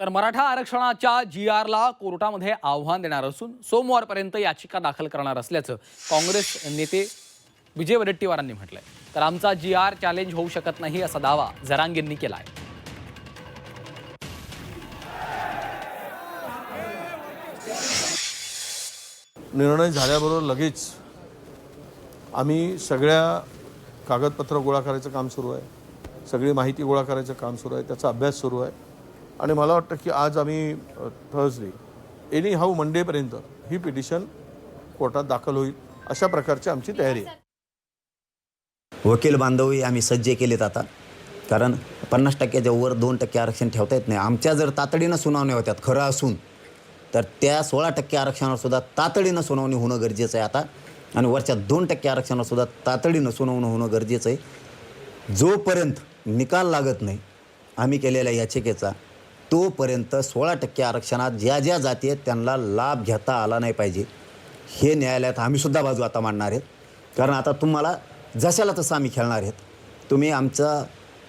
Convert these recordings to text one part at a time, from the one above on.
तर मराठा आरक्षणाच्या जी आरला कोर्टामध्ये आव्हान देणार असून सोमवारपर्यंत याचिका दाखल करणार असल्याचं काँग्रेस नेते विजय वडेट्टीवारांनी म्हटलंय. तर आमचा जी आर चॅलेंज होऊ शकत नाही असा दावा जरांगेंनी केला आहे निर्णय झाल्याबरोबर लगेच आम्ही सगळ्या कागदपत्र गोळा करायचं काम सुरू आहे. सगळी माहिती गोळा करायचं काम सुरू आहे. त्याचा अभ्यास सुरू आहे. आणि मला वाटतं की आज आम्ही थर्सडे एनी हाऊ मंडेपर्यंत ही पिटिशन कोर्टात दाखल होईल अशा प्रकारची आमची तयारी आहे. वकील बांधवही आम्ही सज्ज केलेत आता. कारण पन्नास टक्क्याच्या वर दोन टक्के आरक्षण ठेवता येत नाही. आमच्या जर तातडीनं सुनावण्या होत्यात खरं असून तर त्या सोळा टक्के आरक्षणावर सुद्धा तातडीनं सुनावणी होणं गरजेचं आहे आता. आणि वरच्या दोन टक्के आरक्षणावर सुद्धा तातडीनं सुनावणं होणं गरजेचं आहे. जोपर्यंत निकाल लागत नाही आम्ही केलेल्या याचिकेचा तोपर्यंत सोळा टक्के आरक्षणात ज्या ज्या जाती आहेत त्यांना लाभ घेता आला नाही पाहिजे. हे न्यायालयात आम्हीसुद्धा बाजू आता मांडणार आहेत. कारण आता तुम्हाला जशाला तसं आम्ही खेळणार आहेत. तुम्ही आमचा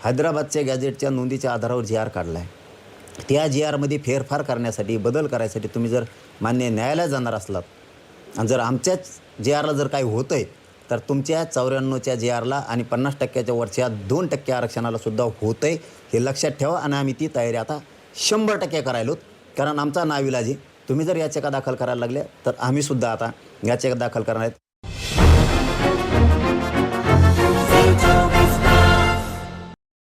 हैदराबादच्या गॅजेटच्या नोंदीच्या आधारावर जी आर काढला आहे त्या जी आरमध्ये फेरफार करण्यासाठी बदल करायसाठी तुम्ही जर मान्य न्यायालयात जाणार असलात आणि जर आमच्याच जे आरला जर काही होतं आहे तर तुमच्या चौऱ्याण्णवच्या जे आरला आणि पन्नास टक्क्याच्या वरच्या दोन टक्के आरक्षणाला सुद्धा होतं आहे हे लक्षात ठेवा आणि आम्ही ती तयारी आता शंभर टक्के करायलोत कारण आमचा नाविलाजी तुम्ही जर याचिका दाखल करायला लागल्या तर आम्हीसुद्धा आता याचिका दाखल करणार आहेत.